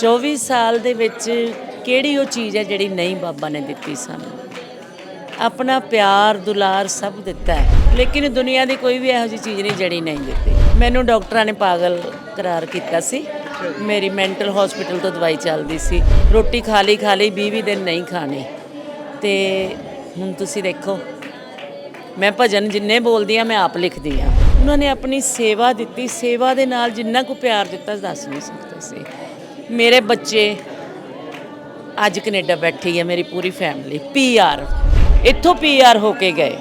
24 ਸਾਲ ਦੇ ਵਿੱਚ ਕਿਹੜੀ ਉਹ ਚੀਜ਼ ਹੈ ਜਿਹੜੀ ਨਹੀਂ ਬਾਬਾ ਨੇ ਦਿੱਤੀ ਸਾਨੂੰ? ਆਪਣਾ ਪਿਆਰ, ਦੁਲਾਰ ਸਭ ਦਿੱਤਾ ਹੈ। ਲੇਕਿਨ ਦੁਨੀਆ ਦੀ ਕੋਈ ਵੀ ਇਹੋ ਜਿਹੀ ਚੀਜ਼ ਨਹੀਂ ਜਿਹੜੀ ਨਹੀਂ ਦਿੱਤੀ। ਮੈਨੂੰ ਡਾਕਟਰਾਂ ਨੇ ਪਾਗਲ ਕਰਾਰ ਕੀਤਾ ਸੀ। ਮੇਰੀ ਮੈਂਟਲ ਹਸਪੀਟਲ ਤੋਂ ਦਵਾਈ ਚੱਲਦੀ ਸੀ। ਰੋਟੀ ਖਾ ਲਈ ਖਾ ਲਈ 20 ਦਿਨ ਨਹੀਂ ਖਾਣੀ। ਤੇ ਹੁਣ ਤੁਸੀਂ ਦੇਖੋ, ਮੈਂ ਭਜਨ ਜਿੰਨੇ ਬੋਲਦੀ ਆ ਮੈਂ ਆਪ ਲਿਖਦੀ ਆ ਉਹਨਾਂ ਨੇ ਆਪਣੀ ਸੇਵਾ ਦਿੱਤੀ। ਸੇਵਾ ਦੇ ਨਾਲ ਜਿੰਨਾ ਕੁ ਪਿਆਰ ਦਿੱਤਾ, ਦੱਸ ਨਹੀਂ ਸਕਦਾ ਸੀ। ਮੇਰੇ ਬੱਚੇ ਅੱਜ ਕੈਨੇਡਾ ਬੈਠੀ ਹੈ, ਮੇਰੀ ਪੂਰੀ ਫੈਮਿਲੀ ਪੀਆਰ ਇੱਥੋਂ ਪੀਆਰ ਹੋ ਕੇ ਗਏ।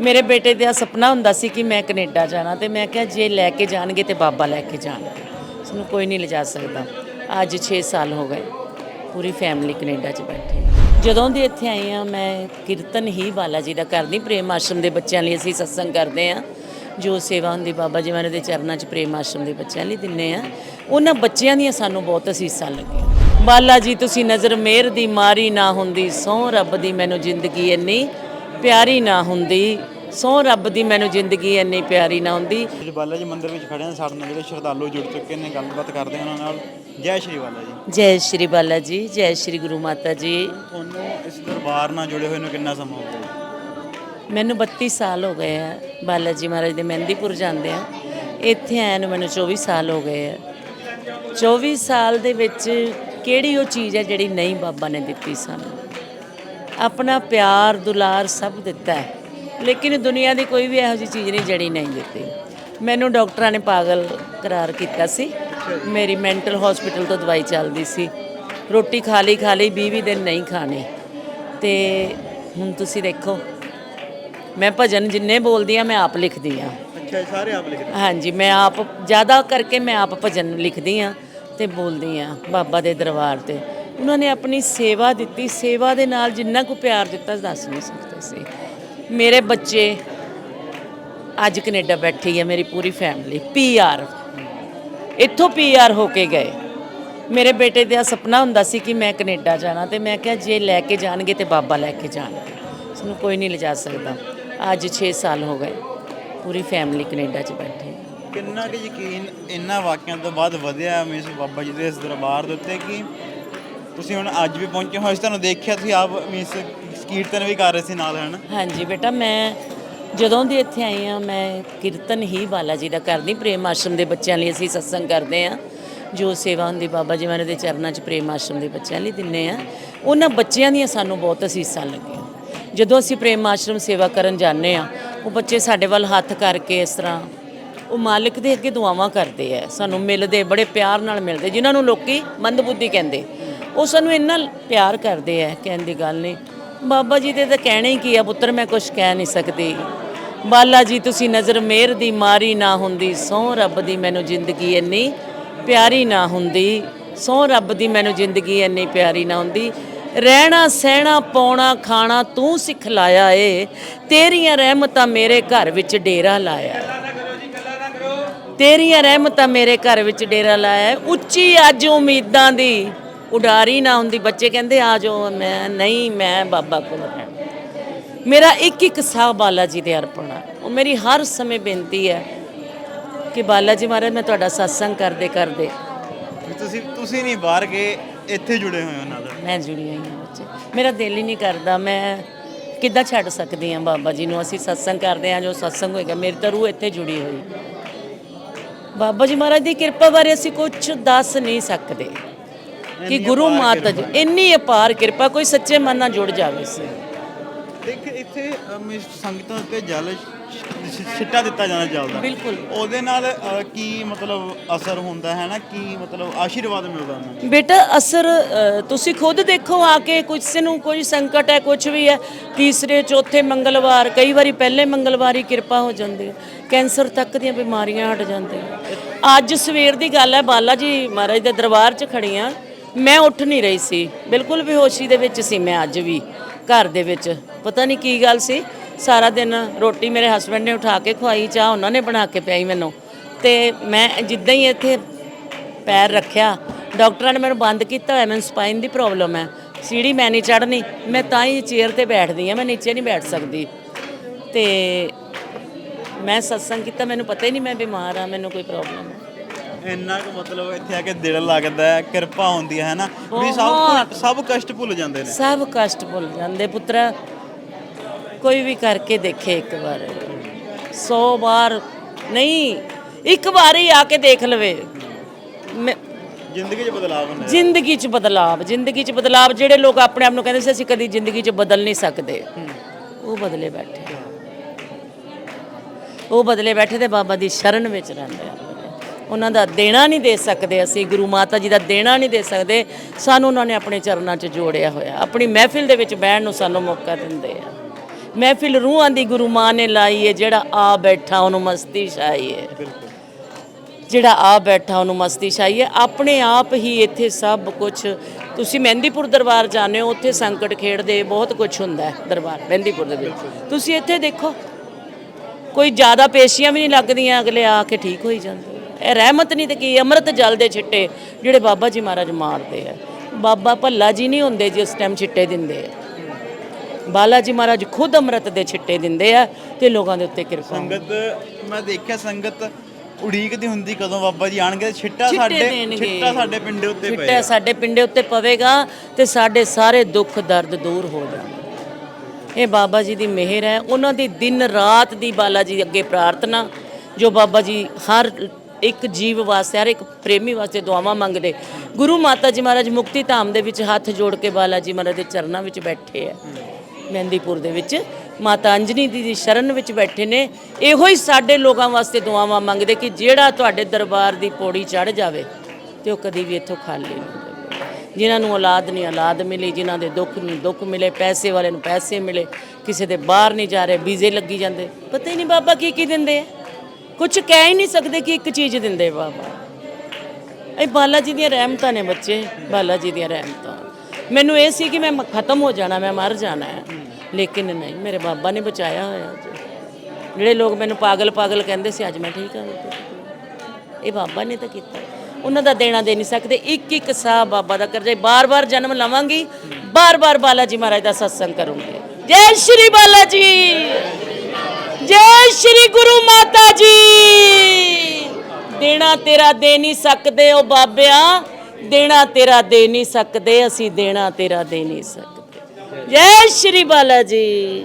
ਮੇਰੇ ਬੇਟੇ ਦਾ ਸੁਪਨਾ ਹੁੰਦਾ ਸੀ ਕਿ ਮੈਂ ਕੈਨੇਡਾ ਜਾਣਾ ਤੇ ਮੈਂ ਕਿਹਾ ਜੇ ਲੈ ਕੇ ਜਾਣਗੇ ਤੇ ਬਾਬਾ ਲੈ ਕੇ ਜਾਣਗੇ। ਉਸਨੂੰ ਕੋਈ ਨਹੀਂ ਲਿਜਾ ਸਕਦਾ। ਅੱਜ 6 ਸਾਲ ਹੋ ਗਏ, ਪੂਰੀ ਫੈਮਿਲੀ ਕੈਨੇਡਾ 'ਚ ਬੈਠੀ। ਜਦੋਂ ਦੀ ਇੱਥੇ ਆਈ ਆ ਮੈਂ ਕੀਰਤਨ ਹੀ ਬਾਲਾ ਜੀ ਦਾ ਕਰਦੀ ਪ੍ਰੇਮ ਆਸ਼ਰਮ ਦੇ ਬੱਚਿਆਂ ਲਈ ਅਸੀਂ ਸਤਸੰਗ ਕਰਦੇ ਆ ਜੋ ਸੇਵਾ ਹੁੰਦੀ ਬਾਬਾ ਜੀ ਮਹਾਰਾਜ ਦੇ ਚਰਨਾਂ 'ਚ ਪ੍ਰੇਮ ਆਸ਼ਰਮ ਦੇ ਬੱਚਿਆਂ ਲਈ ਦਿੰਨੇ ਆ। ਉਹਨਾਂ ਬੱਚਿਆਂ ਦੀਆਂ ਸਾਨੂੰ ਬਹੁਤ ਅਸੀਸਾਂ ਲੱਗੀਆਂ। ਬਾਲਾ ਜੀ ਤੁਸੀਂ ਨਜ਼ਰ ਮਿਹਰ ਦੀ ਮਾਰੀ ਨਾ ਹੁੰਦੀ ਸਹੁੰ ਰੱਬ ਦੀ ਮੈਨੂੰ ਜ਼ਿੰਦਗੀ ਇੰਨੀ ਪਿਆਰੀ ਨਾ ਹੁੰਦੀ। ਸਹੁੰ ਰੱਬ ਦੀ ਮੈਨੂੰ ਜ਼ਿੰਦਗੀ ਇੰਨੀ ਪਿਆਰੀ ਨਾ ਹੁੰਦੀ। ਬਾਲਾ ਜੀ ਮੰਦਿਰ ਵਿੱਚ ਖੜੇ ਸਾਡੇ ਨਾਲ ਜਿਹੜੇ ਸ਼ਰਧਾਲੂ ਜੁੜ ਚੁੱਕੇ ਨੇ ਗੱਲਬਾਤ ਕਰਦੇ ਹਾਂ ਉਹਨਾਂ ਨਾਲ। ਜੈ ਸ਼੍ਰੀ ਬਾਲਾ ਜੀ। ਜੈ ਸ਼੍ਰੀ ਬਾਲਾ ਜੀ ਜੈ ਸ਼੍ਰੀ ਗੁਰੂ ਮਾਤਾ ਜੀ। ਤੁਹਾਨੂੰ ਇਸ ਦਰਬਾਰ ਨਾਲ ਜੁੜੇ ਹੋਏ ਨੂੰ ਕਿੰਨਾ ਸਮਾਂ ਹੋ ਗਿਆ? ਮੈਨੂੰ 32 ਸਾਲ ਹੋ ਗਏ ਆ ਬਾਲਾ ਜੀ ਮਹਾਰਾਜ ਦੇ ਮਹਿੰਦੀਪੁਰ ਜਾਂਦੇ ਆ। ਇੱਥੇ ਆਇਆ ਨੂੰ ਮੈਨੂੰ 24 ਸਾਲ ਹੋ ਗਏ ਆ। 24 ਸਾਲ ਦੇ ਵਿੱਚ ਕਿਹੜੀ ਉਹ ਚੀਜ਼ ਹੈ ਜਿਹੜੀ ਨਹੀਂ ਬਾਬਾ ਨੇ ਦਿੱਤੀ ਸਾਨੂੰ? ਆਪਣਾ ਪਿਆਰ, ਦੁਲਾਰ ਸਭ ਦਿੱਤਾ ਹੈ। ਲੇਕਿਨ ਦੁਨੀਆ ਦੀ ਕੋਈ ਵੀ ਇਹੋ ਜਿਹੀ ਚੀਜ਼ ਨਹੀਂ ਜਿਹੜੀ ਨਹੀਂ ਦਿੱਤੀ। ਮੈਨੂੰ ਡਾਕਟਰਾਂ ਨੇ ਪਾਗਲ ਕਰਾਰ ਕੀਤਾ ਸੀ। ਮੇਰੀ ਮੈਂਟਲ ਹਸਪੀਟਲ ਤੋਂ ਦਵਾਈ ਚੱਲਦੀ ਸੀ। ਰੋਟੀ ਖਾ ਲਈ ਖਾ ਲਈ 20 ਦਿਨ ਨਹੀਂ ਖਾਣੇ। ਤੇ ਹੁਣ ਤੁਸੀਂ ਦੇਖੋ ਮੈਂ ਭਜਨ ਜਿੰਨੇ ਬੋਲਦੀ ਆ ਮੈਂ ਆਪ ਲਿਖਦੀ ਆ ਅੱਛਾ ਇਹ ਸਾਰੇ ਆਪ ਲਿਖਦੇ? ਹਾਂਜੀ ਮੈਂ ਆਪ ਜ਼ਿਆਦਾ ਕਰਕੇ ਮੈਂ ਆਪ ਭਜਨ ਲਿਖਦੀ ਆ ਤੇ ਬੋਲਦੀ ਆ ਬਾਬਾ ਦੇ ਦਰਬਾਰ ਤੇ। ਉਹਨਾਂ ਨੇ ਆਪਣੀ ਸੇਵਾ ਦਿੱਤੀ ਸੇਵਾ ਦੇ ਨਾਲ ਜਿੰਨਾ ਕੁ ਪਿਆਰ ਦਿੱਤਾ ਦੱਸ ਨਹੀਂ ਸਕਦਾ ਸੀ। ਮੇਰੇ ਬੱਚੇ ਅੱਜ ਕੈਨੇਡਾ ਬੈਠੀ ਹੈ ਮੇਰੀ ਪੂਰੀ ਫੈਮਿਲੀ ਪੀਆਰ ਇੱਥੋਂ ਪੀਆਰ ਹੋ ਕੇ ਗਏ। ਮੇਰੇ ਬੇਟੇ ਦਾ ਸੁਪਨਾ ਹੁੰਦਾ ਸੀ ਕਿ ਮੈਂ ਕੈਨੇਡਾ ਜਾਣਾ ਤੇ ਮੈਂ ਕਿਹਾ ਜੇ ਲੈ ਕੇ ਜਾਣਗੇ ਤੇ ਬਾਬਾ ਲੈ ਕੇ ਜਾਣਗੇ। ਉਸਨੂੰ ਕੋਈ ਨਹੀਂ ਲਿਜਾ ਸਕਦਾ। ਅੱਜ 6 ਸਾਲ ਹੋ ਗਏ। ਪੂਰੀ ਫੈਮਿਲੀ ਕੈਨੇਡਾ 'ਚ ਬੈਠੀ। ਕਿੰਨਾ ਕੁ ਯਕੀਨ ਇਹਨਾਂ ਵਾਕਿਆਂ ਤੋਂ ਬਾਅਦ ਵਧਿਆ ਮੀਨਸ ਬਾਬਾ ਜੀ ਦੇ ਇਸ ਦਰਬਾਰ ਦੇ ਉੱਤੇ ਕਿ ਤੁਸੀਂ ਹੁਣ ਅੱਜ ਵੀ ਪਹੁੰਚੇ ਹੋ? ਅਸੀਂ ਤੁਹਾਨੂੰ ਦੇਖਿਆ ਤੁਸੀਂ ਆਪ ਮੀਨਸ ਕੀਰਤਨ ਵੀ ਕਰ ਰਹੇ ਸੀ ਨਾਲ ਹਨ? ਹਾਂਜੀ ਬੇਟਾ ਮੈਂ ਜਦੋਂ ਦੀ ਇੱਥੇ ਆਈ ਆ ਮੈਂ ਕੀਰਤਨ ਹੀ ਬਾਲਾ ਜੀ ਦਾ ਕਰਦੀ। ਪ੍ਰੇਮ ਆਸ਼ਰਮ ਦੇ ਬੱਚਿਆਂ ਲਈ ਅਸੀਂ ਸਤਸੰਗ ਕਰਦੇ ਆ ਜੋ ਸੇਵਾ ਹੁੰਦੀ ਬਾਬਾ ਜੀ ਮਹਾਰਾਜ ਦੇ ਚਰਨਾਂ 'ਚ ਪ੍ਰੇਮ ਆਸ਼ਰਮ ਦੇ ਬੱਚਿਆਂ ਲਈ ਦਿੰਨੇ ਆ ਉਹਨਾਂ ਬੱਚਿਆਂ ਦੀਆਂ ਸਾਨੂੰ ਬਹੁਤ ਅਸੀਸਾਂ ਲੱਗੀਆਂ। ਜਦੋਂ ਅਸੀਂ ਪ੍ਰੇਮ ਆਸ਼ਰਮ ਸੇਵਾ ਕਰਨ ਜਾਂਦੇ ਆ ਉਹ ਬੱਚੇ ਸਾਡੇ ਵੱਲ ਹੱਥ ਕਰਕੇ ਇਸ ਤਰ੍ਹਾਂ ਉਹ ਮਾਲਕ ਦੇ ਅੱਗੇ ਦੁਆਵਾਂ ਕਰਦੇ ਆ, ਸਾਨੂੰ ਮਿਲਦੇ, ਬੜੇ ਪਿਆਰ ਨਾਲ ਮਿਲਦੇ, ਜਿਨ੍ਹਾਂ ਨੂੰ ਲੋਕੀ ਮੰਦਬੁੱਧੀ ਕਹਿੰਦੇ। ਉਹ ਸਾਨੂੰ ਇੰਨਾ ਪਿਆਰ ਕਰਦੇ ਆ, ਕਹਿਣ ਦੀ ਗੱਲ ਨਹੀਂ। ਬਾਬਾ ਜੀ ਦੇ ਤਾਂ ਕਹਿਣਾ ਹੀ ਕੀ ਆ, ਪੁੱਤਰ ਮੈਂ ਕੁਝ ਕਹਿ ਨਹੀਂ ਸਕਦੀ। ਬਾਲਾ ਜੀ, ਤੁਸੀਂ ਨਜ਼ਰ ਮਿਹਰ ਦੀ ਮਾਰੀ ਨਾ ਹੁੰਦੀ, ਸਹੁੰ ਰੱਬ ਦੀ ਮੈਨੂੰ ਜ਼ਿੰਦਗੀ ਇੰਨੀ ਪਿਆਰੀ ਨਾ ਹੁੰਦੀ। ਸਹੁੰ ਰੱਬ ਦੀ ਮੈਨੂੰ ਜ਼ਿੰਦਗੀ ਇੰਨੀ ਪਿਆਰੀ ਨਾ ਹੁੰਦੀ। ਰਹਿਣਾ ਸਹਿਣਾ ਪਾਉਣਾ ਖਾਣਾ ਤੂੰ ਸਿਖਲਾਇਆ ਏ। ਤੇਰੀਆਂ ਰਹਿਮਤਾਂ ਮੇਰੇ ਘਰ ਵਿੱਚ ਡੇਰਾ ਲਾਇਆ ਤੇਰੀਆਂ ਰਹਿਮਤਾਂ ਮੇਰੇ ਘਰ ਵਿੱਚ ਡੇਰਾ ਲਾਇਆ ਹੈ। ਉੱਚੀ ਅੱਜ ਉਮੀਦਾਂ ਦੀ ਉਡਾਰੀ ਨਾ ਹੁੰਦੀ। ਬੱਚੇ ਕਹਿੰਦੇ ਆ ਜਾਓ ਮੈਂ ਨਹੀਂ ਮੈਂ ਬਾਬਾ ਕੋਲ ਰਹਿਣਾ। ਮੇਰਾ ਇੱਕ ਇੱਕ ਸਾਹ ਬਾਲਾ ਜੀ ਦੇ ਅਰਪਣ ਹੈ ਉਹ ਮੇਰੀ ਹਰ ਸਮੇਂ ਬੇਨਤੀ ਹੈ ਕਿ ਬਾਲਾ ਜੀ ਮਹਾਰਾਜ ਮੈਂ ਤੁਹਾਡਾ ਸਤਸੰਗ ਕਰਦੇ ਕਰਦੇ ਤੁਸੀਂ ਤੁਸੀਂ ਨਹੀਂ ਬਾਹਰ ਗਏ। ਇੱਥੇ ਜੁੜੇ ਹੋਏ ਹੋ ਨਾਲ? ਮੈਂ ਜੁੜੀ ਹੋਈ ਹਾਂ ਬੱਚੇ। ਮੇਰਾ ਦਿਲ ਹੀ ਨਹੀਂ ਕਰਦਾ ਮੈਂ ਕਿੱਦਾਂ ਛੱਡ ਸਕਦੀ ਹਾਂ ਬਾਬਾ ਜੀ ਨੂੰ? ਅਸੀਂ ਸਤਸੰਗ ਕਰਦੇ ਹਾਂ ਜੋ ਸਤਸੰਗ ਹੋਏਗਾ ਮੇਰੀ ਤਾਂ ਰੂਹ ਇੱਥੇ ਜੁੜੀ ਹੋਈ। ਬਾਬਾ ਜੀ ਮਹਾਰਾਜ ਦੀ ਕਿਰਪਾ ਬਾਰੇ ਅਸੀਂ ਕੁਝ ਦੱਸ ਨਹੀਂ ਸਕਦੇ। ਕਿ ਗੁਰੂ ਮਾਤਾ ਜੀ ਇੰਨੀ ਅਪਾਰ ਕਿਰਪਾ ਕੋਈ ਸੱਚੇ ਮਨ ਨਾਲ ਜੁੜ ਜਾਵੇ ਸੀ ਦੇਖ ਇੱਥੇ ਅ, ਮੀਨਸ ਸੰਗਤਾਂ ਉੱਤੇ ਜਲ ਛਿੱਟਾ ਦਿੱਤਾ ਜਾਂਦਾ ਚੱਲਦਾ ਬਿਲਕੁਲ। ਉਹਦੇ ਨਾਲ ਅ, ਕੀ ਮਤਲਬ ਅਸਰ ਹੁੰਦਾ ਹੈ ਨਾ? ਕੀ ਮਤਲਬ ਆਸ਼ੀਰਵਾਦ ਮਿਲਦਾ ਉਹਨਾਂ ਨੂੰ? ਬੇਟਾ ਅਸਰ ਅ, ਤੁਸੀਂ ਖੁਦ ਦੇਖੋ ਆ ਕੇ ਕਿਸੇ ਨੂੰ ਕੋਈ ਸੰਕਟ ਹੈ ਕੁਝ ਵੀ ਹੈ ਤੀਸਰੇ ਚੌਥੇ ਮੰਗਲਵਾਰ ਕਈ ਵਾਰੀ ਪਹਿਲੇ ਮੰਗਲਵਾਰ ਹੀ ਕਿਰਪਾ ਹੋ ਜਾਂਦੀ ਹੈ। ਕੈਂਸਰ ਤੱਕ ਦੀਆਂ ਬਿਮਾਰੀਆਂ ਹਟ ਜਾਂਦੀਆਂ। ਅੱਜ ਸਵੇਰ ਦੀ ਗੱਲ ਹੈ ਬਾਲਾ ਜੀ ਮਹਾਰਾਜ ਦੇ ਦਰਬਾਰ 'ਚ ਖੜੀਆਂ। ਮੈਂ ਉੱਠ ਨਹੀਂ ਰਹੀ ਸੀ। ਬਿਲਕੁਲ ਬੇਹੋਸ਼ੀ ਦੇ ਵਿੱਚ ਸੀ ਮੈਂ ਅੱਜ ਵੀ। ਘਰ ਦੇ ਵਿੱਚ। ਪਤਾ ਨਹੀਂ ਕੀ ਗੱਲ ਸੀ। ਸਾਰਾ ਦਿਨ ਰੋਟੀ ਮੇਰੇ ਹਸਬੰਡ ਨੇ ਉਠਾ ਕੇ ਖਵਾਈ, ਚਾਹ ਉਹਨਾਂ ਨੇ ਬਣਾ ਕੇ ਪਿਆਈ ਮੈਨੂੰ। ਤੇ ਮੈਂ ਜਿੱਦਾਂ ਹੀ ਇੱਥੇ ਪੈਰ ਰੱਖਿਆ, ਡਾਕਟਰਾਂ ਨੇ ਮੈਨੂੰ ਬੰਦ ਕੀਤਾ ਹੋਇਆ, ਮੈਨੂੰ ਸਪਾਈਨ ਦੀ ਪ੍ਰੋਬਲਮ ਹੈ। ਸੀੜੀ ਮੈਂ ਨਹੀਂ ਚੜ੍ਹਨੀ, ਮੈਂ ਤਾਂ ਹੀ ਚੇਅਰ ਤੇ ਬੈਠਦੀ ਆ ਮੈਂ ਨੀਚੇ ਨਹੀਂ ਬੈਠ ਸਕਦੀ। ਤੇ ਮੈਂ ਸਤਸੰਗ ਕੀਤਾ, ਮੈਨੂੰ ਪਤਾ ਹੀ ਨਹੀਂ ਮੈਂ ਬਿਮਾਰ ਆ ਮੈਨੂੰ ਕੋਈ ਪ੍ਰੋਬਲਮ ਹੈ। ਇੰਨਾ ਕੁ ਮਤਲਬ ਇੱਥੇ ਆ ਕੇ ਦਿਲ ਲੱਗਦਾ ਹੈ ਕਿਰਪਾ ਹੁੰਦੀ ਹੈ ਨਾ ਵੀ ਸਭ ਸਭ ਕਸ਼ਟ ਭੁੱਲ ਜਾਂਦੇ ਨੇ। ਸਭ ਕਸ਼ਟ ਭੁੱਲ ਜਾਂਦੇ ਪੁੱਤਰਾ। ਕੋਈ ਵੀ ਕਰਕੇ ਦੇਖੇ ਇੱਕ ਵਾਰ। 100 ਵਾਰ ਨਹੀਂ ਇੱਕ ਵਾਰ ਹੀ ਆ ਕੇ ਦੇਖ ਲਵੇ। ਮੈਂ- ਜ਼ਿੰਦਗੀ 'ਚ ਬਦਲਾਅ ਹੁੰਦਾ। ਜ਼ਿੰਦਗੀ 'ਚ ਬਦਲਾਵ ਜ਼ਿੰਦਗੀ 'ਚ ਬਦਲਾਵ ਜਿਹੜੇ ਲੋਕ ਆਪਣੇ ਆਪ ਨੂੰ ਕਹਿੰਦੇ ਸੀ ਅਸੀਂ ਕਦੀ ਜ਼ਿੰਦਗੀ 'ਚ ਬਦਲ ਨਹੀਂ ਸਕਦੇ। ਉਹ ਬਦਲੇ ਬੈਠੇ। ਉਹ ਬਦਲੇ ਬੈਠੇ ਤੇ ਬਾਬਾ ਦੀ ਸ਼ਰਨ ਵਿੱਚ ਰਹਿੰਦੇ ਆ। ਉਹਨਾਂ ਦਾ ਦੇਣਾ ਨਹੀਂ ਦੇ ਸਕਦੇ ਅਸੀਂ, ਗੁਰੂ ਮਾਤਾ ਜੀ ਦਾ ਦੇਣਾ ਨਹੀਂ ਦੇ ਸਕਦੇ, ਸਾਨੂੰ ਉਹਨਾਂ ਨੇ ਆਪਣੇ ਚਰਨਾਂ 'ਚ ਜੋੜਿਆ ਹੋਇਆ। ਆਪਣੀ ਮਹਿਫਿਲ ਦੇ ਵਿੱਚ ਬਹਿਣ ਨੂੰ ਸਾਨੂੰ ਮੌਕਾ ਦਿੰਦੇ ਆ। ਮਹਿਫਿਲ ਰੂਹਾਂ ਦੀ ਗੁਰੂ ਮਾਂ ਨੇ ਲਾਈ ਏ, ਜਿਹੜਾ ਆ ਬੈਠਾ ਉਹਨੂੰ ਮਸਤੀ ਛਾਈ ਏ। ਜਿਹੜਾ ਆ ਬੈਠਾ ਉਹਨੂੰ ਮਸਤੀ ਛਾਈ ਹੈ ਆਪਣੇ ਆਪ ਹੀ ਇੱਥੇ ਸਭ ਕੁਝ ਤੁਸੀਂ ਮਹਿੰਦੀਪੁਰ ਦਰਬਾਰ ਜਾਂਦੇ ਹੋ, ਉੱਥੇ ਸੰਕਟ ਖੇਡਦੇ ਬਹੁਤ ਕੁਝ ਹੁੰਦਾ ਹੈ ਦਰਬਾਰ, ਮਹਿੰਦੀਪੁਰ ਦੇ ਵਿੱਚ। ਤੁਸੀਂ ਇੱਥੇ ਦੇਖੋ, ਕੋਈ ਜ਼ਿਆਦਾ ਪੇਸ਼ੀਆਂ ਵੀ ਨਹੀਂ ਲੱਗਦੀਆਂ, ਅਗਲੇ ਆ ਕੇ ਠੀਕ ਹੋਈ ਜਾਂਦੇ। ਇਹ ਰਹਿਮਤ ਨਹੀਂ ਤੇ ਕੀ ਅੰਮ੍ਰਿਤ ਜਲ ਦੇ ਛਿੱਟੇ ਜਿਹੜੇ ਬਾਬਾ ਜੀ ਮਹਾਰਾਜ ਮਾਰਦੇ ਆ। ਬਾਬਾ ਭੱਲਾ ਜੀ ਨਹੀਂ ਹੁੰਦੇ ਜਿਸ ਟਾਈਮ ਛਿੱਟੇ ਦਿੰਦੇ ਆ। ਬਾਲਾ ਜੀ ਮਹਾਰਾਜ ਖੁਦ ਅੰਮ੍ਰਿਤ ਦੇ ਛਿੱਟੇ ਦਿੰਦੇ ਆ ਤੇ ਲੋਕਾਂ ਦੇ ਉੱਤੇ ਕਿਰਪਾ ਸੰਗਤ ਮੈਂ ਦੇਖਿਆ ਸੰਗਤ ਉਡੀਕਦੀ ਹੁੰਦੀ ਕਦੋਂ ਬਾਬਾ ਜੀ ਆਣਗੇ ਛਿੱਟਾ ਛਿੱਟੇ ਸਾਡੇ। ਛਿੱਟਾ ਸਾਡੇ ਪਿੰਡੇ ਉੱਤੇ ਛਿੱਟਾ ਪਏ ਸਾਡੇ ਪਿੰਡੇ ਉੱਤੇ ਪਵੇਗਾ ਤੇ ਸਾਡੇ ਸਾਰੇ ਦੁੱਖ ਦਰਦ ਦੂਰ ਹੋ ਜਾਣਗੇ। ਇਹ ਬਾਬਾ ਜੀ ਦੀ ਮਿਹਰ ਹੈ। ਉਹਨਾਂ ਦੀ ਦਿਨ ਰਾਤ ਦੀ ਬਾਲਾ ਜੀ ਅੱਗੇ ਪ੍ਰਾਰਥਨਾ ਜੋ ਬਾਬਾ ਜੀ ਹਰ ਇੱਕ ਜੀਵ ਵਾਸਤੇ, ਹਰ ਇੱਕ ਪ੍ਰੇਮੀ ਵਾਸਤੇ ਦੁਆਵਾਂ ਮੰਗਦੇ। ਗੁਰੂ ਮਾਤਾ ਜੀ ਮਹਾਰਾਜ ਮੁਕਤੀ ਧਾਮ ਦੇ ਵਿੱਚ ਹੱਥ ਜੋੜ ਕੇ ਬਾਲਾ ਜੀ ਮਹਾਰਾਜ ਦੇ ਚਰਨਾਂ ਵਿੱਚ ਬੈਠੇ ਆ। ਮਹਿੰਦੀਪੁਰ ਦੇ ਵਿੱਚ ਮਾਤਾ ਅੰਜਨੀ ਦੀ ਦੀ ਸ਼ਰਨ ਵਿੱਚ ਬੈਠੇ ਨੇ। ਇਹੋ ਹੀ ਸਾਡੇ ਲੋਕਾਂ ਵਾਸਤੇ ਦੁਆਵਾਂ ਮੰਗਦੇ ਕਿ ਜਿਹੜਾ ਤੁਹਾਡੇ ਦਰਬਾਰ ਦੀ ਪੌੜੀ ਚੜ ਜਾਵੇ ਤੇ ਉਹ ਕਦੀ ਵੀ ਇੱਥੋਂ ਖਾਲੀ ਨਹੀਂ ਜਾਵੇ। ਜਿਨ੍ਹਾਂ ਨੂੰ ਔਲਾਦ ਨਹੀਂ, ਔਲਾਦ ਮਿਲੀ, ਜਿਨ੍ਹਾਂ ਦੇ ਦੁੱਖ ਨੂੰ ਦੁੱਖ ਮਿਲੇ, ਪੈਸੇ ਵਾਲੇ ਨੂੰ ਪੈਸੇ ਮਿਲੇ, ਕਿਸੇ ਦੇ ਬਾਹਰ ਨਹੀਂ ਜਾ ਰਹੇ, ਵੀਜ਼ੇ ਲੱਗੀ ਜਾਂਦੇ। ਪਤਾ ਹੀ ਨਹੀਂ ਬਾਬਾ ਕੀ ਕੀ ਦਿੰਦੇ ਆ। ਕੁਝ ਕਹਿ ਹੀ ਨਹੀਂ ਸਕਦੇ ਕਿ ਇੱਕ ਚੀਜ਼ ਦਿੰਦੇ ਬਾਬਾ। ਇਹ ਬਾਲਾ ਜੀ ਦੀਆਂ ਰਹਿਮਤਾਂ ਨੇ ਬੱਚੇ, ਬਾਲਾ ਜੀ ਦੀਆਂ ਰਹਿਮਤਾਂ। ਮੈਨੂੰ ਇਹ ਸੀ ਕਿ ਮੈਂ ਖਤਮ ਹੋ ਜਾਣਾ, ਮੈਂ ਮਰ ਜਾਣਾ ਹੈ। ਲੇਕਿਨ ਨਹੀਂ, ਮੇਰੇ ਬਾਬਾ ਨੇ ਬਚਾਇਆ ਹੋਇਆ ਜਿਹੜੇ ਲੋਕ ਮੈਨੂੰ ਪਾਗਲ ਪਾਗਲ ਕਹਿੰਦੇ ਸੀ, ਅੱਜ ਮੈਂ ਠੀਕ ਹਾਂ। ਇਹ ਬਾਬਾ ਨੇ ਤਾਂ ਕੀਤਾ। ਉਹਨਾਂ ਦਾ ਦੇਣਾ ਦੇ ਨਹੀਂ ਸਕਦੇ। ਇੱਕ ਇੱਕ ਸਾਹ ਬਾਬਾ ਦਾ ਕਰਜੇ ਬਾਰ-ਬਾਰ ਜਨਮ ਲਵਾਂਗੀ। ਬਾਰ-ਬਾਰ ਬਾਲਾ ਜੀ ਮਹਾਰਾਜ ਦਾ ਸਤਸੰਗ ਕਰੂੰਗੀ। ਜੈ ਸ਼੍ਰੀ ਬਾਲਾ ਜੀ! ਜੈ ਸ਼੍ਰੀ ਗੁਰੂ ਮਾਤਾ ਜੀ! ਦੇਣਾ ਤੇਰਾ ਦੇ ਨਹੀਂ ਸਕਦੇ ਉਹ ਬਾਬਿਆ, ਦੇਣਾ ਤੇਰਾ ਦੇ ਨਹੀਂ ਸਕਦੇ, ਅਸੀਂ ਦੇਣਾ ਤੇਰਾ ਦੇ ਨਹੀਂ ਸਕਦੇ। ਜੈ ਸ਼੍ਰੀ ਬਾਲਾ ਜੀ।